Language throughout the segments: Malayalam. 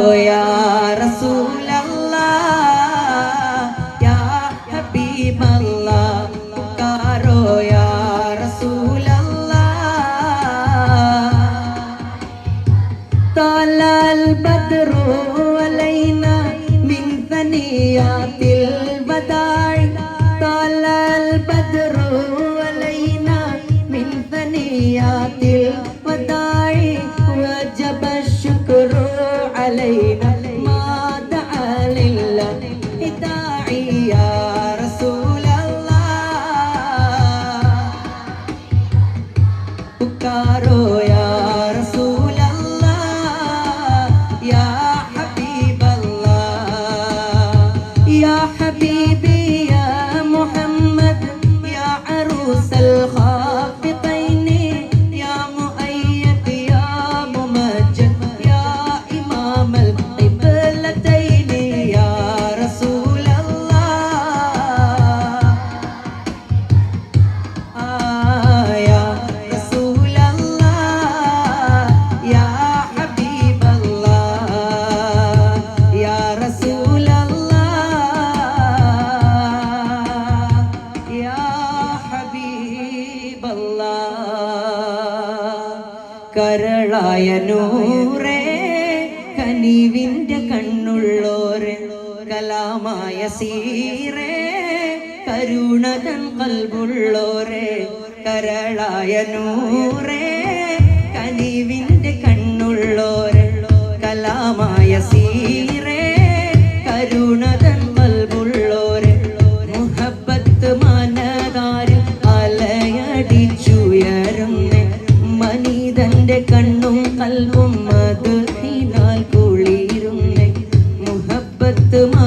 يا رسول الله يا حبيب الله كارو يا رسول الله طال البدر علينا उपकारो കലായനൂറേ കനിവിന്റെ കണ്ണുള്ളോരെ കലാമായ സീറേ കരുണതൻ കൽബുള്ളോരെ കരളായ നൂറേ കനിവിന്റെ കണ്ണുള്ളോരെ കലാമായ സീ കണ്ണും കൽവും മധുഹിനാൽ കുളിരും മുഹബത്ത് മാ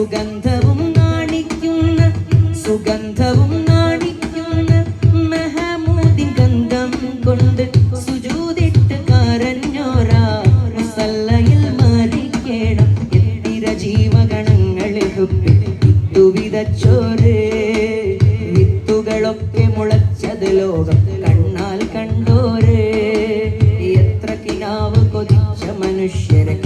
സുഗന്ധവും നാണിക്കുന്ന സുഗന്ധവും നാണിക്കുന്ന മഹമൂദിൻ ഗന്ധം കൊണ്ട് സുജൂതിട്ട് കരഞ്ഞോരാ. മുസല്ലയിൽ മരിക്കണം എന്തിര ജീവഗണങ്ങളിൽ വിത്തു വിതച്ചോര് വിത്തുകളൊക്കെ മുളച്ചത് ലോകം കണ്ണാൽ കണ്ടോര്. എത്ര കിനാവ് കൊതിച്ച മനുഷ്യരെ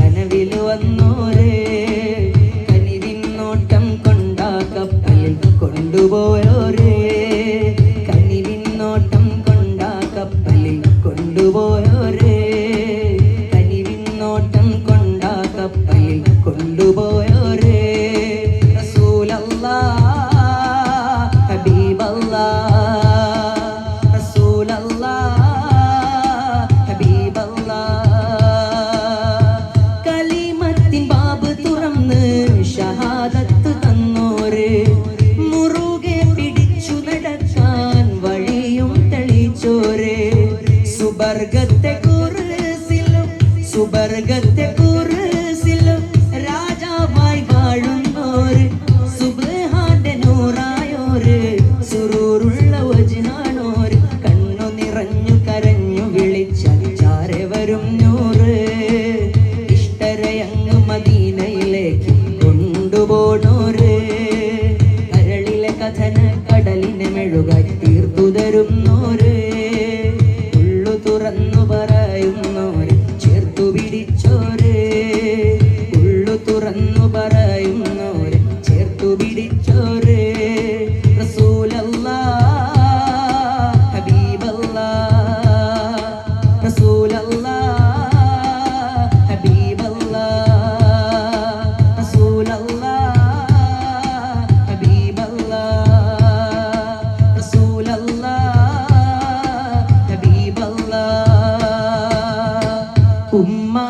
ഉമ്മാ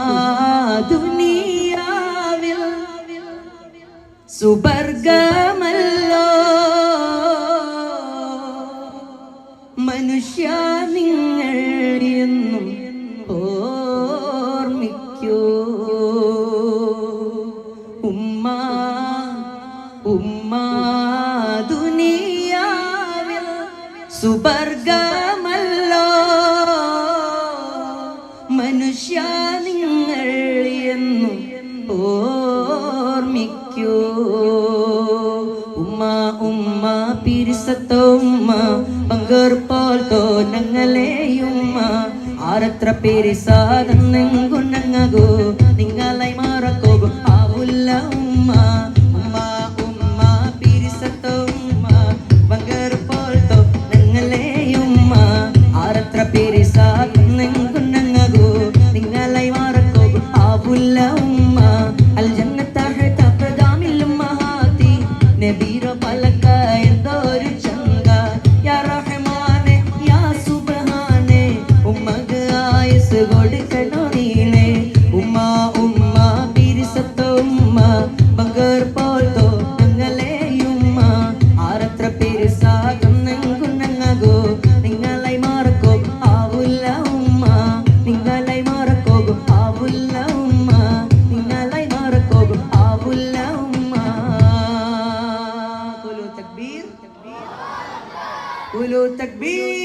ദുനിയാവിൽ സുബർഗമല്ലോ. മനുഷ്യ നിങ്ങൾ എന്നും ഓർമ്മിക്കൂ. ഉമ്മ ഉമ്മ ദുനിയാവിൽ സുബർഗമ പിരിസത്തോ ഉമ്മ ഞങ്ങളെയുമ്മ ആരത്ര ആരത്ര പെരിസാതെന്നെങ്കുന്നങ്ങകോ നിങ്ങളെ മറക്കോകും ആവുല്ല ഉമ്മ takbir